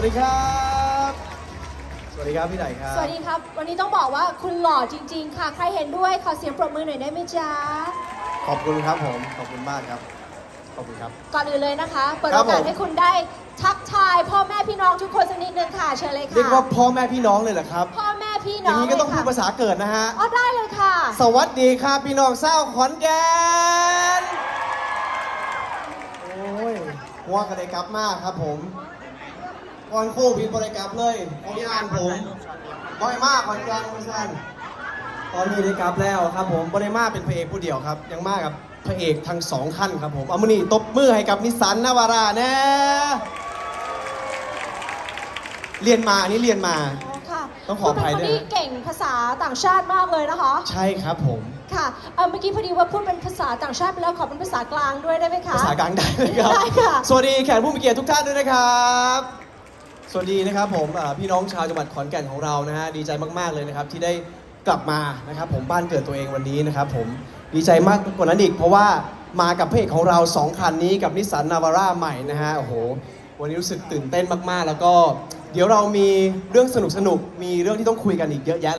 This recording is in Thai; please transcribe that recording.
ครับพี่ไดครับ สวัสดีครับ วันนี้ต้องบอกว่าคุณหล่อจริง ๆ ค่ะ ใครเห็นด้วยขอเสียงปรบมือหน่อยได้ไหมจ๊ะ ขอบคุณครับผม ขอบคุณมากครับ ขอบคุณครับ ก่อนอื่นเลยนะคะ เปิดครัโอบกาสผมให้คุณได้ทักทาย พ่อแม่พี่น้องทุกคนสักนิดนึงค่ะ เชิญเลยค่ะ เรียกว่าพ่อแม่พี่น้องเลยเหรอครับ พ่อแม่พี่อน้อย่างงนี้ก็ต้องเลยพูดค่ะภาษาเกิดนะฮะ อ๋อได้เลยค่ะ สวัสดีครับพี่น้องเศร้าวขอนแก่น โอ้ยว่ากันเลยกลับมากครับผม ก่อนโควิดบริกลับเลยของงานผมบ่อยมากขอนแก่นคุณสันตอนนี้ได้กลับแล้วครับผมบริมาเป็นพระเอกผู้เดียวครับ ยังมากกับพระเอกทั้งสองขั้นครับผมเอามือนี่ตบมือให้กับนิสสันนาวาร่าแน่เรียนมาอันนี้เรียนมาอ๋อค่ะต้องขออภัยด้วยนะ คุณเป็นคนที่เก่งภาษาต่างชาติมากเลยนะคะ ใช่ครับผม ค่ะเอ่อเมื่อกี้พอดีว่าพูดเป็นภาษาต่างชาติไปแล้วขอเป็นภาษากลางด้วยได้ไหมคะ ภาษากลางได้เลยครับ ได้ค่ะ สวัสดีแขกผู้มีเกียรติทุกท่านด้วยนะครับ สวัสดีนะครับผมอ่อพี่น้องชาวจังหวัดขอนแก่นของเรานะฮะดีใจมากๆเลยนะครับที่ได้กลับมานะครับผมบ้านเกิดตัวเองวันนี้นะครับผมดีใจมากกว่านั้นอีกเพราะว่ามากับเพจของเราสองคันนี้กับนิสสันนาวาร่าใหม่นะฮะโอ้โหวันนี้รู้สึกตื่นเต้นมากๆ แล้วก็เดี๋ยวเรามีเรื่องสนุกๆมีเรื่องที่ต้องคุยกันอีกเยอะแยะ